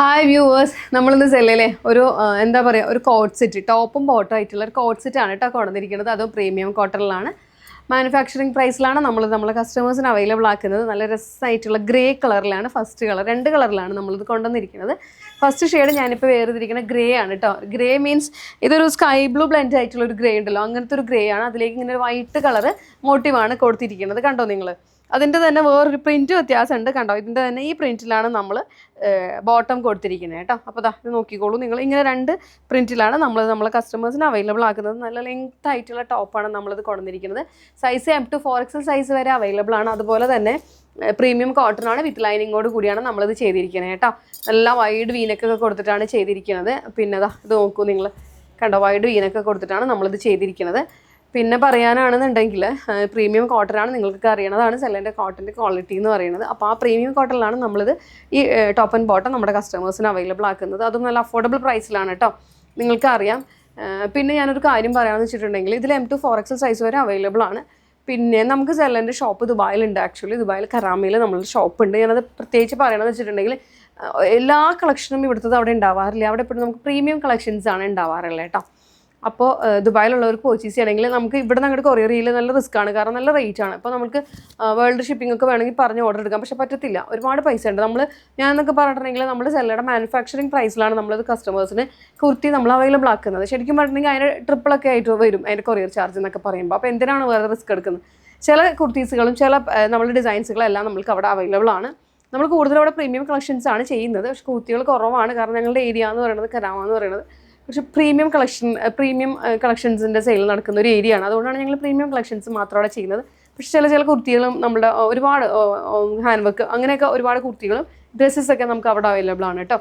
Hi viewers നമ്മളിന്ന് സെല്ലിലെ ഒരു എന്താ പറയുക ഒരു കോട്ട് സെറ്റ് ടോപ്പും ബോട്ടും ആയിട്ടുള്ള ഒരു കോട്ട് സെറ്റാണ് കേട്ടോ കൊണ്ടുവന്നിരിക്കുന്നത്. അതും പ്രീമിയം കോട്ടണിലാണ് മാനുഫാക്ചറിങ് പ്രൈസിലാണ് നമ്മൾ നമ്മളെ കസ്റ്റമേഴ്സിന് അവൈലബിൾ ആക്കുന്നത്. നല്ല രസമായിട്ടുള്ള ഗ്രേ കളറിലാണ് ഫസ്റ്റ് കളർ രണ്ട് കളറിലാണ് നമ്മളിത് കൊണ്ടുവന്നിരിക്കുന്നത്. ഫസ്റ്റ് ഷെയ്ഡ് ഞാനിപ്പോൾ വേർതിരിക്കുന്ന ഗ്രേ ആണ് കേട്ടോ ഗ്രേ മീൻസ് ഇതൊരു സ്കൈ ബ്ലൂ ബ്ലെൻഡ് ആയിട്ടുള്ള ഒരു ഗ്രേ ഉണ്ടല്ലോ. അങ്ങനത്തെ ഒരു ഗ്രേ ആണ്. അതിലേക്ക് ഇങ്ങനെ ഒരു വൈറ്റ് കളർ മോട്ടീവാണ് കൊടുത്തിരിക്കുന്നത്. കണ്ടോ നിങ്ങൾ അതിന്റെ തന്നെ വേറൊരു പ്രിന്റ് വ്യത്യാസമുണ്ട് കണ്ടോ? ഇതിന്റെ തന്നെ ഈ പ്രിന്റിലാണ് നമ്മൾ ബോട്ടം കൊടുത്തിരിക്കുന്നത് കേട്ടോ. അപ്പോൾ ദാ ഇത് നോക്കിക്കോളൂ നിങ്ങൾ. ഇങ്ങനെ രണ്ട് പ്രിന്റിലാണ് നമ്മൾ നമ്മളെ കസ്റ്റമേഴ്സിന് അവൈലബിൾ ആക്കുന്നത്. നല്ല ലെങ്ത് ആയിട്ടുള്ള ടോപ്പാണ് നമ്മളിത് കൊണ്ടുവന്നിരിക്കുന്നത്. Size M to four XL size വരെ അവൈലബിൾ ആണ്. അതുപോലെ തന്നെ പ്രീമിയം കോട്ടൺ ആണ് വിത്ത് ലൈനിങ്ങോട് കൂടിയാണ് നമ്മളിത് ചെയ്തിരിക്കുന്നത് കേട്ടോ. നല്ല വൈഡ് വീനക്കൊക്കെ കൊടുത്തിട്ടാണ് ചെയ്തിരിക്കുന്നത്. പിന്നെ ദാ ഇത് നോക്കൂ നിങ്ങൾ. കണ്ടോ? വൈഡ് വീനൊക്കെ കൊടുത്തിട്ടാണ് നമ്മളിത് ചെയ്തിരിക്കുന്നത്. പിന്നെ പറയാനാണെന്നുണ്ടെങ്കിൽ പ്രീമിയം കോട്ടനാണ് നിങ്ങൾക്ക് അറിയണതാണ് സെല്ലിന്റെ കോട്ടന്റെ ക്വാളിറ്റി എന്ന് പറയുന്നത്. അപ്പോൾ ആ പ്രീമിയം കോട്ടനിലാണ് നമ്മളിത് ഈ ടോപ്പ് ആൻഡ് ബോട്ടം നമ്മുടെ കസ്റ്റമേഴ്സിന് അവൈലബിൾ ആക്കുന്നത്. അതും നല്ല അഫോർഡബിൾ പ്രൈസിലാണ് കേട്ടോ നിങ്ങൾക്ക് അറിയാം പിന്നെ ഞാനൊരു കാര്യം പറയാമെന്ന് വെച്ചിട്ടുണ്ടെങ്കിൽ ഇതിൽ M to four XL size വരെ അവൈലബിൾ ആണ്. പിന്നെ നമുക്ക് സെല്ലന്റെ ഷോപ്പ് ദുബായിലുണ്ട്. ആക്ച്വലി ദുബായിൽ കറാമയിൽ നമ്മളൊരു ഷോപ്പ് ഉണ്ട്. ഞാനത് പ്രത്യേകിച്ച് പറയണമെന്ന് വെച്ചിട്ടുണ്ടെങ്കിൽ എല്ലാ കളക്ഷനും ഇവിടുത്തത് അവിടെ ഉണ്ടാവാറില്ല. അവിടെ ഇപ്പോഴും നമുക്ക് പ്രീമിയം കളക്ഷൻസ് ആണ് ഉണ്ടാവാറുള്ളത് കേട്ടോ അപ്പോൾ ദുബായിലുള്ളവർക്ക് പർച്ചേസ് ചെയ്യണമെങ്കിൽ നമുക്ക് ഇവിടെ നിന്ന് അങ്ങോട്ട് കൊറിയർ ചെയ്യൽ നല്ല റിസ്ക് ആണ്. കാരണം നല്ല റേറ്റ് ആണ്. അപ്പോൾ നമുക്ക് വേൾഡ് ഷിപ്പിംഗ് ഒക്കെ വേണമെങ്കിൽ പറഞ്ഞ് ഓർഡർ എടുക്കാം. പക്ഷേ പറ്റത്തില്ല. ഒരുപാട് പൈസ ഉണ്ട്. നമ്മൾ ഞാൻ എന്നൊക്കെ പറഞ്ഞിട്ടുണ്ടെങ്കിൽ നമ്മൾ സെല്ലയുടെ മാനുഫാക്ചറിങ് പ്രൈസിലാണ് നമ്മളത് കസ്റ്റമേഴ്സിന് കുർത്തി നമ്മൾ അവൈലബിൾ ആക്കുന്നത്. ശരിക്കും പറഞ്ഞിട്ടുണ്ടെങ്കിൽ അതിന് ട്രിപ്പിളൊക്കെ ആയിട്ട് വരും അതിന്റെ കൊറിയർ ചാർജ് എന്നൊക്കെ പറയുമ്പോൾ. അപ്പോൾ എന്തിനാണ് വേറെ റിസ്ക് എടുക്കുന്നത്? ചില കുർത്തീസുകളും ചില നമ്മുടെ ഡിസൈൻസുകളും എല്ലാം നമ്മൾക്ക് അവിടെ അവൈലബിൾ ആണ്. നമ്മൾ കൂടുതലും അവിടെ പ്രീമിയം കളക്ഷൻസ് ആണ് ചെയ്യുന്നത്. പക്ഷേ കുർത്തികൾ കുറവാണ്. കാരണം ഞങ്ങളുടെ ഏരിയ എന്ന് പറയുന്നത് കരാമ എന്ന് പറയുന്നത്. പക്ഷേ പ്രീമിയം കളക്ഷൻ പ്രീമിയം കളക്ഷൻസിന്റെ സെയിൽ നടക്കുന്ന ഒരു ഏരിയ ആണ്. അതുകൊണ്ടാണ് ഞങ്ങൾ പ്രീമിയം കളക്ഷൻസ് മാത്രം അവിടെ ചെയ്യുന്നത്. പക്ഷേ ചില ചില കുർത്തികളും നമ്മുടെ ഒരുപാട് ഹാൻഡ് വർക്ക് അങ്ങനെയൊക്കെ ഒരുപാട് കുർത്തികളും ഡ്രസ്സസ് ഒക്കെ നമുക്ക് അവിടെ അവൈലബിൾ ആണ് കേട്ടോ.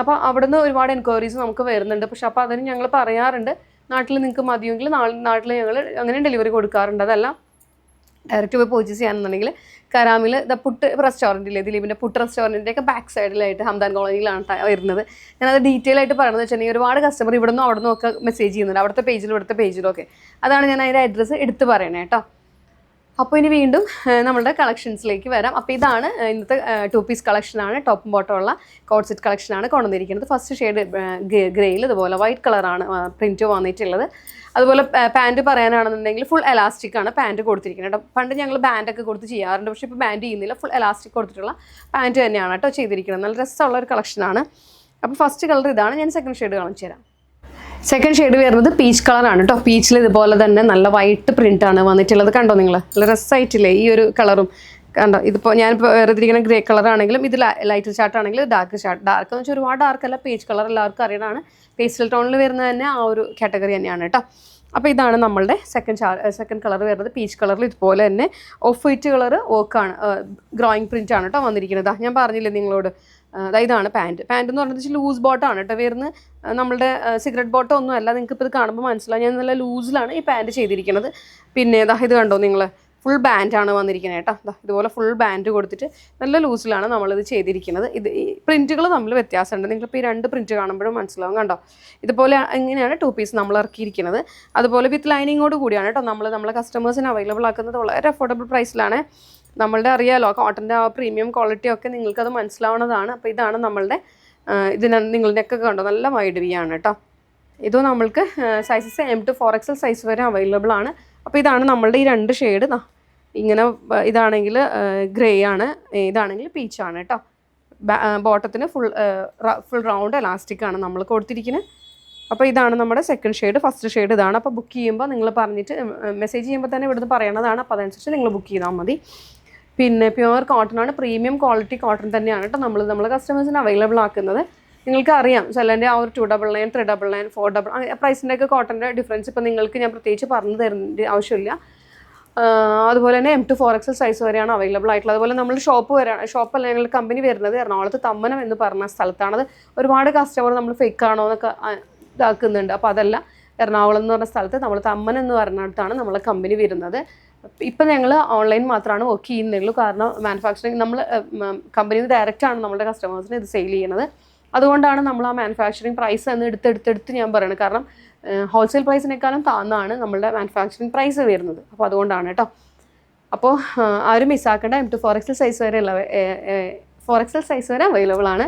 അപ്പോൾ അവിടുന്ന് ഒരുപാട് എൻക്വയറീസ് നമുക്ക് വരുന്നുണ്ട്. പക്ഷെ അപ്പോൾ അതിന് ഞങ്ങൾ പറയാറുണ്ട് നാട്ടിൽ നിങ്ങൾക്ക് മതിയെങ്കിൽ നാട്ടിൽ ഞങ്ങൾ അങ്ങനെ ഡെലിവറി കൊടുക്കാറുണ്ട്. അതല്ല ഡയറക്റ്റ് പോയി പർച്ചേസ് ചെയ്യാന്നുണ്ടെങ്കിൽ കരാമിൽ ദ പുട്ട് റെസ്റ്റോറന്റില്ലേ ദിലീപിന്റെ പുട്ട് റെസ്റ്റോറന്റിന്റെ ഒക്കെ ബാക്ക് സൈഡിലായിട്ട് ഹംദാൻ കോളനിയിലാണ് വരുന്നത്. ഞാനത് ഡീറ്റെയിൽ ആയിട്ട് പറയുന്നത് വെച്ചിട്ടുണ്ടെങ്കിൽ ഒരുപാട് കസ്റ്റമർ ഇവിടെ നിന്നും അവിടെ നിന്നൊക്കെ മെസ്സേജ് ചെയ്യുന്നുണ്ട്. അവിടുത്തെ പേജിലും ഇവിടുത്തെ പേജിലും ഒക്കെ. അതാണ് ഞാൻ അതിന്റെ അഡ്രസ്സ് എടുത്ത് പറയണേ കേട്ടോ അപ്പോൾ ഇനി വീണ്ടും നമ്മുടെ കളക്ഷൻസിലേക്ക് വരാം. അപ്പോൾ ഇതാണ് ഇന്നത്തെ ടു പീസ് കളക്ഷനാണ്. ടോപ്പും ബോട്ടം ഉള്ള കളക്ഷനാണ് കൊണ്ടുവന്നിരിക്കുന്നത്. ഫസ്റ്റ് ഷെയ്ഡ് ഗ്രേയിൽ ഇതുപോലെ വൈറ്റ് കളറാണ് പ്രിന്റ് വന്നിട്ടുള്ളത്. അതുപോലെ പാന്റ് പറയാനാണെന്നുണ്ടെങ്കിൽ ഫുൾ എലാസ്റ്റിക് ആണ് പാന്റ് കൊടുത്തിരിക്കുന്നത് കേട്ടോ. പണ്ട് ഞങ്ങൾ ബാൻഡൊക്കെ കൊടുത്ത് ചെയ്യാറുണ്ട്. പക്ഷേ ഇപ്പോൾ ബാൻഡ് ചെയ്യുന്നില്ല. ഫുൾ എലാസ്റ്റിക് കൊടുത്തിട്ടുള്ള പാന്റ് തന്നെയാണ് കേട്ടോ ചെയ്തിരിക്കുന്നത്. നല്ല രസമുള്ള ഒരു കളക്ഷനാണ് അപ്പോൾ ഫസ്റ്റ് കളർ ഇതാണ്. ഞാൻ സെക്കൻഡ് ഷെയ്ഡ് കാണിച്ചു തരാം സെക്കൻഡ് ഷെയ്ഡ് വരുന്നത് പീച്ച് കളറാണ് കേട്ടോ പീച്ചിൽ ഇതുപോലെ തന്നെ നല്ല വൈറ്റ് പ്രിന്റ് ആണ് വന്നിട്ടുള്ളത്. കണ്ടോ നിങ്ങൾ നല്ല രസമായിട്ടില്ലേ ഈ ഒരു കളറും കണ്ടോ? ഇതിപ്പോൾ ഞാനിപ്പോൾ വേറെതിരിക്കുന്ന ഗ്രേ കളറാണെങ്കിലും ഇത് ലൈറ്റ് ഷാർട്ട് ആണെങ്കിലും ഡാർക്ക് ചാർട്ട് ഡാർക്ക് എന്ന് വെച്ചാൽ ഒരുപാട് ഡാർക്ക് അല്ല പേജ് കളർ എല്ലാവർക്കും അറിയണതാണ്. പേസ്റ്റൽ ടോണിൽ വരുന്ന തന്നെ ആ ഒരു കാറ്റഗറി തന്നെയാണ് കേട്ടോ അപ്പോൾ ഇതാണ് നമ്മളുടെ സെക്കൻഡ് ചാർ സെക്കൻഡ് കളർ വരുന്നത്. പീച്ച് കളറിൽ ഇതുപോലെ തന്നെ ഓഫ് വൈറ്റ് കളർ വർക്കാണ് ഗ്രോയിങ് പ്രിന്റ് ആണ് കേട്ടോ വന്നിരിക്കുന്നത്. ഞാൻ പറഞ്ഞില്ലേ നിങ്ങളോട്? ദാ ഇതാണ് പാന്റ് പാന്റ് എന്ന് പറഞ്ഞാൽ ലൂസ് ബോട്ടാണ് കേട്ടോ നമ്മുടെ നമ്മളുടെ സിഗരറ്റ് ബോട്ടോ ഒന്നും അല്ല. നിങ്ങൾക്ക് ഇപ്പോൾ ഇത് കാണുമ്പോൾ മനസ്സിലാവും. ഞാൻ നല്ല ലൂസിലാണ് ഈ പാന്റ് ചെയ്തിരിക്കുന്നത് പിന്നെ ഇതാ ഇത് കണ്ടോ നിങ്ങൾ ഫുൾ ബാൻഡാണ് വന്നിരിക്കുന്നത് കേട്ടോ ഇതുപോലെ ഫുൾ ബാൻഡ് കൊടുത്തിട്ട് നല്ല ലൂസിലാണ് നമ്മളിത് ചെയ്തിരിക്കുന്നത് ഇത് ഈ പ്രിന്റുകൾ തമ്മിൽ വ്യത്യാസമുണ്ട്. നിങ്ങളിപ്പോൾ ഈ രണ്ട് പ്രിന്റ് കാണുമ്പോഴും മനസ്സിലാവും കണ്ടോ? ഇതുപോലെ ഇങ്ങനെയാണ് ടു പീസ് നമ്മൾ ഇറക്കിയിരിക്കുന്നത് അതുപോലെ വിത്ത് ലൈനിങ്ങോട് കൂടിയാണ് കേട്ടോ നമ്മൾ നമ്മളെ കസ്റ്റമേഴ്സിന് അവൈലബിൾ ആക്കുന്നത് വളരെ അഫോർഡബിൾ പ്രൈസിലാണ് നമ്മളുടെ അറിയാലോ കോട്ടന്റെ ആ പ്രീമിയം ക്വാളിറ്റി ഒക്കെ നിങ്ങൾക്കത് മനസ്സിലാവുന്നതാണ്. അപ്പോൾ ഇതാണ് നമ്മളുടെ ഇതിന് നിങ്ങളുടെയൊക്കെ കണ്ടോ നല്ല വൈഡ് വി ആണ് കേട്ടോ ഇത് നമ്മൾക്ക് sizes M to four XL size വരെ അവൈലബിൾ ആണ്. അപ്പോൾ ഇതാണ് നമ്മളുടെ ഈ രണ്ട് ഷെയ്ഡ് ഇങ്ങനെ ഇതാണെങ്കിൽ ഗ്രേ ആണ് ഇതാണെങ്കിൽ ആണ് കേട്ടോ ബോട്ടത്തിന് ഫുൾ ഫുൾ റൗണ്ട് എലാസ്റ്റിക് ആണ് നമ്മൾ കൊടുത്തിരിക്കുന്നത് അപ്പോൾ ഇതാണ് നമ്മുടെ സെക്കൻഡ് ഷെയ്ഡ് ഫസ്റ്റ് ഷെയ്ഡ് ഇതാണ്. അപ്പോൾ ബുക്ക് ചെയ്യുമ്പോൾ നിങ്ങൾ പറഞ്ഞിട്ട് മെസ്സേജ് ചെയ്യുമ്പോൾ തന്നെ ഇവിടുന്ന് പറയണതാണ്. അപ്പോൾ അതനുസരിച്ച് നിങ്ങൾ ബുക്ക് ചെയ്താൽ മതി. പിന്നെ പ്യുവർ കോട്ടൺ ആണ് പ്രീമിയം ക്വാളിറ്റി കോട്ടൺ തന്നെയാണ് കേട്ടോ നമ്മൾ നമ്മൾ കസ്റ്റമേഴ്സിന് അവൈലബിൾ ആക്കുന്നത്. നിങ്ങൾക്ക് അറിയാം. ചിലന്റെ ആ ഒരു two double nine three double nine four double പ്രൈസിന്റെ ഒക്കെ കോട്ടന്റെ ഡിഫറൻസ് ഇപ്പോൾ നിങ്ങൾക്ക് ഞാൻ പ്രത്യേകിച്ച് പറഞ്ഞു തരേണ്ട ആവശ്യമില്ല. അതുപോലെ തന്നെ M to four XL size വരെയാണ് അവൈലബിൾ ആയിട്ടുള്ളത്. അതുപോലെ നമ്മൾ ഷോപ്പ് വരാണ് ഷോപ്പല്ല ഞങ്ങളുടെ കമ്പനി വരുന്നത് എറണാകുളത്ത് തമ്മനം എന്ന് പറഞ്ഞ സ്ഥലത്താണത്. ഒരുപാട് കസ്റ്റമർ നമ്മൾ ഫേക്ക് ആണോ എന്നൊക്കെ ഇതാക്കുന്നുണ്ട്. അപ്പോൾ അതല്ല എറണാകുളം എന്ന് പറഞ്ഞ സ്ഥലത്ത് നമ്മൾ തമ്മൻ എന്ന് പറഞ്ഞിടത്താണ് നമ്മളെ കമ്പനി വരുന്നത്. ഇപ്പം ഞങ്ങൾ ഓൺലൈൻ മാത്രമാണ് വർക്ക് ചെയ്യുന്നുള്ളൂ കാരണം മാനുഫാക്ചറിങ് നമ്മൾ കമ്പനിയിൽ ഡയറക്റ്റ് ആണ് നമ്മുടെ കസ്റ്റമേഴ്സിന് ഇത് സെയിൽ ചെയ്യുന്നത് അതുകൊണ്ടാണ് നമ്മൾ ആ മാനുഫാക്ചറിങ് പ്രൈസ് എന്ന് എടുത്തെടുത്തെടുത്ത് ഞാൻ പറയുന്നത് കാരണം ഹോൾസെയിൽ പ്രൈസിനേക്കാളും താന്നാണ് നമ്മളുടെ മാനുഫാക്ചറിങ് പ്രൈസ് വരുന്നത്. അപ്പോൾ അതുകൊണ്ടാണ് കേട്ടോ. അപ്പോൾ ആരും മിസ്സാക്കേണ്ട M to four XL size വരെ ഉള്ള ഫോർ എക്സൽ സൈസ് വരെ അവൈലബിൾ ആണ്.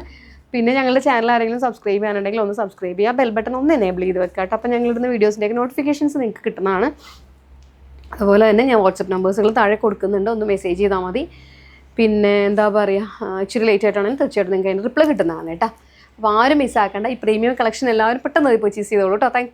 പിന്നെ ഞങ്ങളുടെ ചാനൽ ആരെങ്കിലും സബ്സ്ക്രൈബ് ചെയ്യാനുണ്ടെങ്കിൽ ഒന്ന് സബ്സ്ക്രൈബ് ചെയ്യുക. ബെൽ ബട്ടൺ ഒന്ന് എനേബിൾ ചെയ്ത് വെക്കാം കേട്ടോ. അപ്പോൾ ഞങ്ങളിടുന്ന വീഡിയോസിന്റെയൊക്കെ നോട്ടിഫിക്കേഷൻസ് നിങ്ങൾക്ക് കിട്ടുന്നതാണ്. അതുപോലെ തന്നെ ഞാൻ വാട്സപ്പ് നമ്പേഴ്സുകൾ താഴെ കൊടുക്കുന്നുണ്ട്. ഒന്ന് മെസ്സേജ് ചെയ്താൽ മതി. പിന്നെ എന്താ പറയുക ഇച്ചിരി ലേറ്റ് ആയിട്ടാണെങ്കിൽ തീർച്ചയായിട്ടും നിങ്ങൾക്ക് അതിന് റിപ്ലൈ കിട്ടുന്നതാണ് കേട്ടോ. അപ്പോൾ ആരും മിസ്സാക്കേണ്ട ഈ പ്രീമിയം കളക്ഷൻ എല്ലാവരും പെട്ടെന്ന് പോയി പർച്ചേസ് ചെയ്തോളൂ കേട്ടോ. താങ്ക്